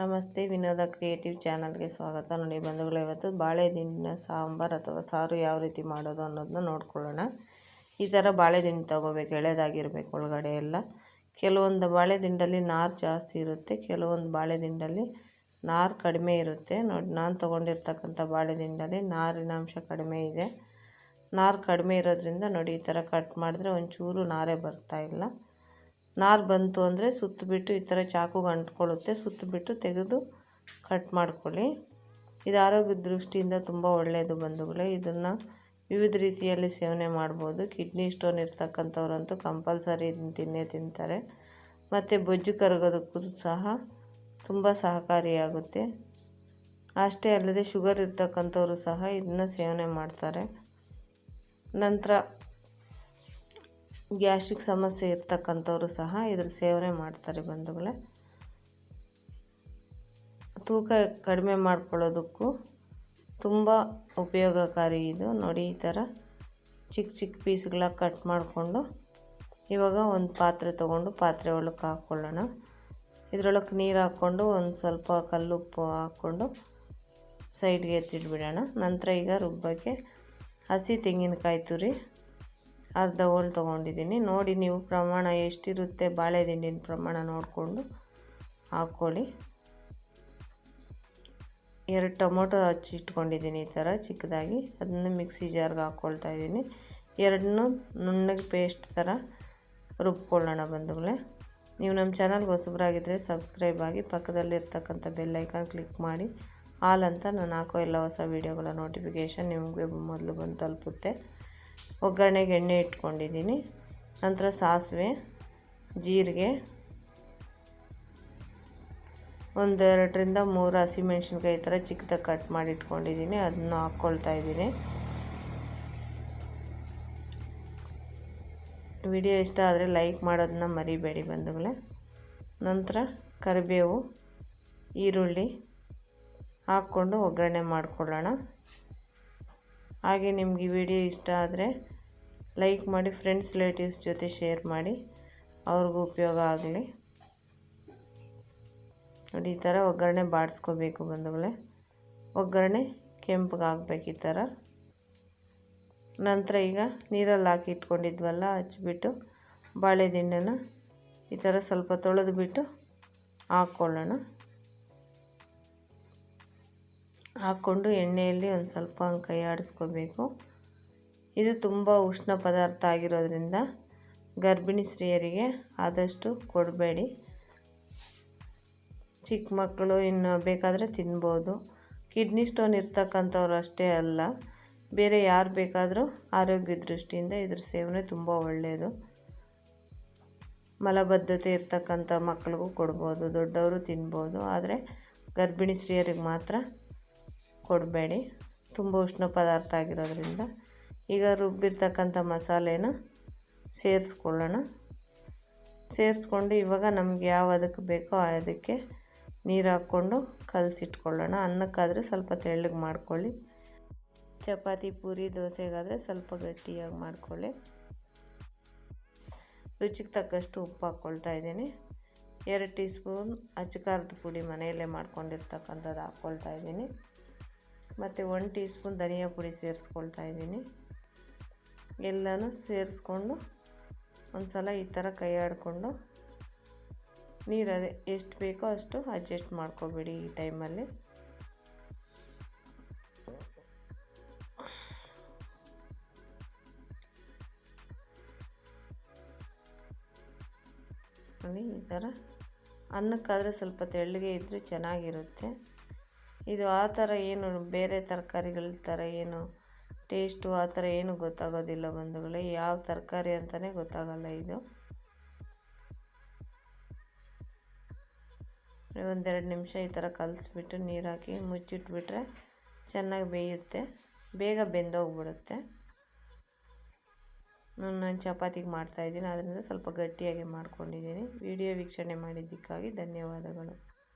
ನಮಸ್ತೆ ವಿನೋದ ಕ್ರಿಯೇಟಿವ್ ಚಾನಲ್ಗೆ ಸ್ವಾಗತ. ನೋಡಿ ಬಂಧುಗಳು, ಇವತ್ತು ಬಾಳೆದಿಂಡಿನ ಸಾಂಬಾರು ಅಥವಾ ಸಾರು ಯಾವ ರೀತಿ ಮಾಡೋದು ಅನ್ನೋದನ್ನ ನೋಡ್ಕೊಳ್ಳೋಣ. ಈ ಥರ ಬಾಳೆ ದಿಂಡು ತೊಗೋಬೇಕು ಎಳೆದಾಗಿರಬೇಕು ಒಳಗಡೆ ಎಲ್ಲ. ಕೆಲವೊಂದು ಬಾಳೆ ದಿಂಡಲ್ಲಿ ನಾರು ಜಾಸ್ತಿ ಇರುತ್ತೆ, ಕೆಲವೊಂದು ಬಾಳೆದಿಂಡಲ್ಲಿ ನಾರು ಕಡಿಮೆ ಇರುತ್ತೆ. ನೋಡಿ, ನಾನು ತೊಗೊಂಡಿರ್ತಕ್ಕಂಥ ಬಾಳೆದಿಂಡಲ್ಲಿ ನಾರಿನ ಅಂಶ ಕಡಿಮೆ ಇದೆ. ನಾರು ಕಡಿಮೆ ಇರೋದ್ರಿಂದ ನೋಡಿ ಈ ಥರ ಕಟ್ ಮಾಡಿದ್ರೆ ಒಂಚೂರು ನಾರೇ ಬರ್ತಾಯಿಲ್ಲ ನಾರು ಬಂತು ಅಂದರೆ ಸುತ್ತಿಬಿಟ್ಟು ಈ ಥರ ಚಾಕುಗೆ ಅಂಟ್ಕೊಳ್ಳುತ್ತೆ. ಸುತ್ತಬಿಟ್ಟು ತೆಗೆದು ಕಟ್ ಮಾಡ್ಕೊಳ್ಳಿ. ಇದು ಆರೋಗ್ಯದ ದೃಷ್ಟಿಯಿಂದ ತುಂಬ ಒಳ್ಳೆಯದು ಬಂಧುಗಳೇ. ಇದನ್ನು ವಿವಿಧ ರೀತಿಯಲ್ಲಿ ಸೇವನೆ ಮಾಡ್ಬೋದು. ಕಿಡ್ನಿ ಸ್ಟೋನ್ ಇರ್ತಕ್ಕಂಥವ್ರಂತೂ ಕಂಪಲ್ಸರಿ ಇದನ್ನು ತಿನ್ನೇ ತಿಂತಾರೆ. ಮತ್ತು ಬೊಜ್ಜು ಕರಗೋದಕ್ಕೂ ಸಹ ತುಂಬ ಸಹಕಾರಿಯಾಗುತ್ತೆ. ಅಷ್ಟೇ ಅಲ್ಲದೆ ಶುಗರ್ ಇರ್ತಕ್ಕಂಥವ್ರು ಸಹ ಇದನ್ನ ಸೇವನೆ ಮಾಡ್ತಾರೆ. ನಂತರ ಗ್ಯಾಸ್ಟ್ರಿಕ್ ಸಮಸ್ಯೆ ಇರ್ತಕ್ಕಂಥವ್ರು ಸಹ ಇದ್ರ ಸೇವನೆ ಮಾಡ್ತಾರೆ ಬಂಧುಗಳೇ. ತೂಕ ಕಡಿಮೆ ಮಾಡ್ಕೊಳ್ಳೋದಕ್ಕೂ ತುಂಬ ಉಪಯೋಗಕಾರಿ ಇದು. ನೋಡಿ, ಈ ಥರ ಚಿಕ್ಕ ಚಿಕ್ಕ ಪೀಸ್ಗಳ ಕಟ್ ಮಾಡಿಕೊಂಡು ಇವಾಗ ಒಂದು ಪಾತ್ರೆ ತೊಗೊಂಡು ಪಾತ್ರೆ ಒಳಗೆ ಹಾಕ್ಕೊಳ್ಳೋಣ ಇದರೊಳಗೆ ನೀರು ಹಾಕ್ಕೊಂಡು ಒಂದು ಸ್ವಲ್ಪ ಕಲ್ಲುಪ್ಪು ಹಾಕ್ಕೊಂಡು ಸೈಡ್ಗೆ ಎತ್ತಿಟ್ಬಿಡೋಣ. ನಂತರ ಈಗ ರುಬ್ಬಕ್ಕೆ ಹಸಿ ತೆಂಗಿನಕಾಯಿ ತುರಿ ಅರ್ಧ ಹೋಲ್ ತೊಗೊಂಡಿದ್ದೀನಿ. ನೋಡಿ ನೀವು ಪ್ರಮಾಣ ಎಷ್ಟಿರುತ್ತೆ. ಬಾಳೆದಿಂಡಿನ ಪ್ರಮಾಣ ನೋಡಿಕೊಂಡು ಹಾಕ್ಕೊಳ್ಳಿ. ಎರಡು ಟೊಮೊಟೊ ಹಚ್ಚಿಟ್ಕೊಂಡಿದ್ದೀನಿ ಈ ಥರ ಚಿಕ್ಕದಾಗಿ. ಅದನ್ನು ಮಿಕ್ಸಿ ಜಾರ್ಗೆ ಹಾಕ್ಕೊಳ್ತಾ ಇದ್ದೀನಿ. ಎರಡನ್ನೂ ನುಣ್ಣಗೆ ಪೇಸ್ಟ್ ಥರ ರುಬ್ಕೊಳ್ಳೋಣ ಬಂಧುಗಳೇ ನೀವು ನಮ್ಮ ಚಾನಲ್ಗೆ ಹೊಸಬ್ರಾಗಿದ್ದರೆ ಸಬ್ಸ್ಕ್ರೈಬ್ ಆಗಿ ಪಕ್ಕದಲ್ಲಿರ್ತಕ್ಕಂಥ ಬೆಲ್ಲೈಕಾನ್ ಕ್ಲಿಕ್ ಮಾಡಿ. ಹಾಲಂತ ನಾನು ಹಾಕೋ ಎಲ್ಲ ಹೊಸ ವೀಡಿಯೋಗಳ ನೋಟಿಫಿಕೇಷನ್ ನಿಮಗೆ ಮೊದಲು ಬಂದು ತಲುಪುತ್ತೆ. ಒಗ್ಗರಣೆಗೆ ಎಣ್ಣೆ ಇಟ್ಕೊಂಡಿದ್ದೀನಿ. ನಂತರ ಸಾಸಿವೆ, ಜೀರಿಗೆ, ಒಂದೆರಡರಿಂದ ಮೂರು ಹಸಿಮೆಣ್ಸಿನ್ಕಾಯಿ ಥರ ಚಿಕ್ಕದಾಗಿ ಕಟ್ ಮಾಡಿ ಇಟ್ಕೊಂಡಿದ್ದೀನಿ. ಅದನ್ನು ಹಾಕ್ಕೊಳ್ತಾ ಇದ್ದೀನಿ. ವಿಡಿಯೋ ಇಷ್ಟ ಆದರೆ ಲೈಕ್ ಮಾಡೋದನ್ನ ಮರಿಬೇಡಿ ಬಂಧುಗಳೇ. ನಂತರ ಕರಿಬೇವು, ಈರುಳ್ಳಿ ಹಾಕ್ಕೊಂಡು ಒಗ್ಗರಣೆ ಮಾಡ್ಕೊಳ್ಳೋಣ. ಹಾಗೆ ನಿಮಗೆ ವಿಡಿಯೋ ಇಷ್ಟ ಆದರೆ ಲೈಕ್ ಮಾಡಿ ಫ್ರೆಂಡ್ಸ್ ರಿಲೇಟಿವ್ಸ್ ಜೊತೆ ಶೇರ್ ಮಾಡಿ, ಅವ್ರಿಗೂ ಉಪಯೋಗ ಆಗಲಿ. ನೋಡಿ, ಈ ಥರ ಒಗ್ಗರಣೆ ಬಾಡಿಸ್ಕೋಬೇಕು ಬಂಧುಗಳೇ. ಒಗ್ಗರಣೆ ಕೆಂಪಗೆ ಆಗ್ಬೇಕು ಈ ಥರ ನಂತರ ಈಗ ನೀರಲ್ಲಿ ಹಾಕಿ ಇಟ್ಕೊಂಡಿದ್ವಲ್ಲ ಹಚ್ಚಿಬಿಟ್ಟು ಬಾಳೆ ದಿಂಡನ ಈ ಥರ ಸ್ವಲ್ಪ ತೊಳೆದು ಬಿಟ್ಟು ಹಾಕ್ಕೊಳ್ಳೋಣ ಹಾಕ್ಕೊಂಡು ಎಣ್ಣೆಯಲ್ಲಿ ಒಂದು ಸ್ವಲ್ಪ ಕೈ ಆಡಿಸ್ಕೋಬೇಕು ಇದು ತುಂಬ ಉಷ್ಣ ಪದಾರ್ಥ ಆಗಿರೋದ್ರಿಂದ ಗರ್ಭಿಣಿ ಸ್ತ್ರೀಯರಿಗೆ ಆದಷ್ಟು ಕೊಡಬೇಡಿ. ಚಿಕ್ಕ ಮಕ್ಕಳು ಇನ್ನು ಬೇಕಾದರೆ ತಿನ್ಬೋದು. ಕಿಡ್ನಿ ಸ್ಟೋನ್ ಇರ್ತಕ್ಕಂಥವ್ರು ಅಷ್ಟೇ ಅಲ್ಲ, ಬೇರೆ ಯಾರು ಬೇಕಾದರೂ ಆರೋಗ್ಯ ದೃಷ್ಟಿಯಿಂದ ಇದ್ರ ಸೇವನೆ ತುಂಬ ಒಳ್ಳೆಯದು ಮಲಬದ್ಧತೆ ಇರ್ತಕ್ಕಂಥ ಮಕ್ಕಳಿಗೂ ಕೊಡ್ಬೋದು, ದೊಡ್ಡವರು ತಿನ್ಬೋದು, ಆದರೆ ಗರ್ಭಿಣಿ ಸ್ತ್ರೀಯರಿಗೆ ಮಾತ್ರ ಕೊಡಬೇಡಿ. ತುಂಬ ಉಷ್ಣ ಪದಾರ್ಥ ಆಗಿರೋದ್ರಿಂದ ಈಗ ರುಬ್ಬಿರ್ತಕ್ಕಂಥ ಮಸಾಲೆನ ಸೇರಿಸ್ಕೊಳ್ಳೋಣ. ಸೇರಿಸ್ಕೊಂಡು ಇವಾಗ ನಮ್ಗೆ ಯಾವ ಅದಕ್ಕೆ ಬೇಕೋ ಅದಕ್ಕೆ ನೀರು ಹಾಕ್ಕೊಂಡು ಕಲಸಿಟ್ಕೊಳ್ಳೋಣ. ಅನ್ನಕ್ಕಾದರೆ ಸ್ವಲ್ಪ ತೆಳ್ಳಗೆ ಮಾಡ್ಕೊಳ್ಳಿ. ಚಪಾತಿ, ಪೂರಿ, ದೋಸೆಗಾದರೆ ಸ್ವಲ್ಪ ಗಟ್ಟಿಯಾಗಿ ಮಾಡ್ಕೊಳ್ಳಿ. ರುಚಿಗೆ ತಕ್ಕಷ್ಟು ಉಪ್ಪು ಹಾಕ್ಕೊಳ್ತಾ ಇದ್ದೀನಿ. ಎರಡು ಟೀ ಸ್ಪೂನ್ ಅಚ್ಚಕಾರದ ಪುಡಿ ಮನೆಯಲ್ಲೇ ಮಾಡ್ಕೊಂಡಿರ್ತಕ್ಕಂಥದ್ದು ಹಾಕ್ಕೊಳ್ತಾ ಇದ್ದೀನಿ. ಮತ್ತು ಒನ್ ಟೀ ಸ್ಪೂನ್ ಧನಿಯಾ ಪುಡಿ ಸೇರಿಸ್ಕೊಳ್ತಾ ಇದ್ದೀನಿ. ಎಲ್ಲನೂ ಸೇರಿಸ್ಕೊಂಡು ಒಂದು ಸಲ ಈ ಥರ ಕೈ ಆಡಿಕೊಂಡು ನೀರು ಎಷ್ಟು ಬೇಕೋ ಅಷ್ಟು ಅಡ್ಜಸ್ಟ್ ಮಾಡ್ಕೊಬೇಡಿ ಈ ಟೈಮಲ್ಲಿ. ಈ ಥರ. ಅನ್ನಕ್ಕಾದರೆ ಸ್ವಲ್ಪ ತೆಳ್ಳಗೆ ಇದ್ದರೆ ಚೆನ್ನಾಗಿರುತ್ತೆ. ಇದು ಆ ಥರ ಏನು ಬೇರೆ ತರಕಾರಿಗಳ ಥರ ಏನು ಟೇಸ್ಟು ಆ ಥರ ಏನು ಗೊತ್ತಾಗೋದಿಲ್ಲ ಬಂಧುಗಳೇ. ಯಾವ ತರಕಾರಿ ಅಂತಲೇ ಗೊತ್ತಾಗಲ್ಲ ಇದು. ಒಂದೆರಡು ನಿಮಿಷ ಈ ಥರ ಕಲಿಸ್ಬಿಟ್ಟು ನೀರು ಹಾಕಿ ಮುಚ್ಚಿಟ್ಬಿಟ್ರೆ ಚೆನ್ನಾಗಿ ಬೇಯುತ್ತೆ. ಬೇಗ ಬೆಂದೋಗ್ಬಿಡುತ್ತೆ. ನಾನು ಚಪಾತಿಗೆ ಮಾಡ್ತಾಯಿದ್ದೀನಿ ಅದರಿಂದ ಸ್ವಲ್ಪ ಗಟ್ಟಿಯಾಗಿ ಮಾಡ್ಕೊಂಡಿದ್ದೀನಿ. ವಿಡಿಯೋ ವೀಕ್ಷಣೆ ಮಾಡಿದ್ದಕ್ಕಾಗಿ ಧನ್ಯವಾದಗಳು.